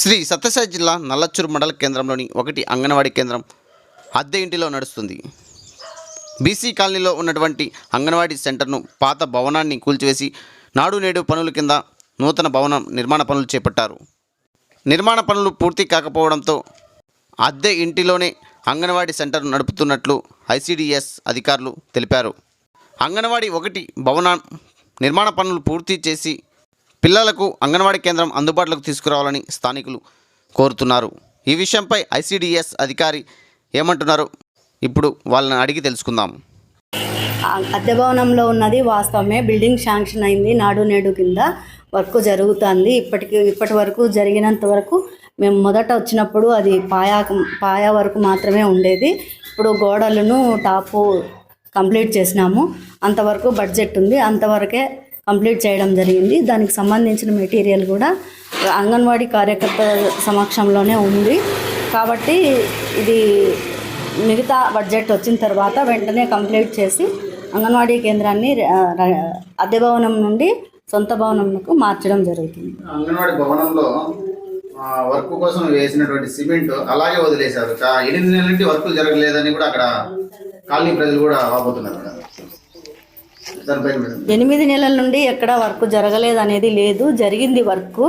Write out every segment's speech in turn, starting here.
శ్రీ సత్యసాయి జిల్లా నల్లచూరు మండల కేంద్రంలోని ఒకటి అంగన్వాడీ కేంద్రం అద్దె ఇంటిలో నడుస్తుంది. బీసీ కాలనీలో ఉన్నటువంటి అంగన్వాడీ సెంటర్ను పాత భవనాన్ని కూల్చివేసి నాడు నేడు పనుల కింద నూతన భవనం నిర్మాణ పనులు చేపట్టారు. నిర్మాణ పనులు పూర్తి కాకపోవడంతో అద్దె ఇంటిలోనే అంగన్వాడీ సెంటర్ నడుపుతున్నట్లు ఐసిడిఎస్ అధికారులు తెలిపారు. అంగన్వాడీ ఒకటి భవన నిర్మాణ పనులు పూర్తి చేసి పిల్లలకు అంగన్వాడీ కేంద్రం అందుబాటులోకి తీసుకురావాలని స్థానికులు కోరుతున్నారు. ఈ విషయంపై ఐసిడిఎస్ అధికారి ఏమంటున్నారు? ఇప్పుడు వాళ్ళని అడిగి తెలుసుకుందాం. అద్దె భవనంలో ఉన్నది వాస్తవమే. బిల్డింగ్ శాంక్షన్ అయింది. నాడు నేడు కింద వర్క్ జరుగుతుంది. ఇప్పటికి ఇప్పటి వరకు జరిగినంత వరకు మేము మొదట వచ్చినప్పుడు అది పాయా పాయా వరకు మాత్రమే ఉండేది. ఇప్పుడు గోడలను టాపు కంప్లీట్ చేసినాము. అంతవరకు బడ్జెట్ ఉంది. అంతవరకే కంప్లీట్ చేయడం జరిగింది. దానికి సంబంధించిన మెటీరియల్ కూడా అంగన్వాడీ కార్యకర్త సమక్షంలోనే ఉంది. కాబట్టి ఇది మిగతా బడ్జెట్ వచ్చిన తర్వాత వెంటనే కంప్లీట్ చేసి అంగన్వాడీ కేంద్రాన్ని అద్దె భవనం నుండి సొంత భవనంకు మార్చడం జరుగుతుంది. అంగన్వాడీ భవనంలో వర్క్ కోసం వేసినటువంటి సిమెంట్ అలాగే వదిలేశారు. ఎనిమిది నెలల నుండి వర్క్ జరగలేదని కూడా అక్కడ కాలనీ ప్రజలు కూడా వాపోతున్నారు. ఎనిమిది నెలల నుండి ఎక్కడ వర్క్ జరగలేదు అనేది లేదు జరిగింది వర్క్.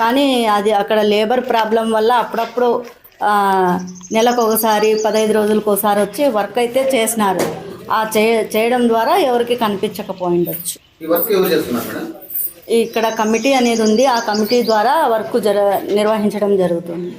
కానీ అది అక్కడ లేబర్ ప్రాబ్లం వల్ల అప్పుడప్పుడు నెలకు ఒకసారి పదహైదు రోజులకు ఒకసారి వచ్చి వర్క్ అయితే చేసినారు. ఆ చేయడం ద్వారా ఎవరికి కనిపించకపోయిండొచ్చు. ఇక్కడ కమిటీ అనేది ఉంది. ఆ కమిటీ ద్వారా వర్క్ జర నిర్వహించడం జరుగుతుంది.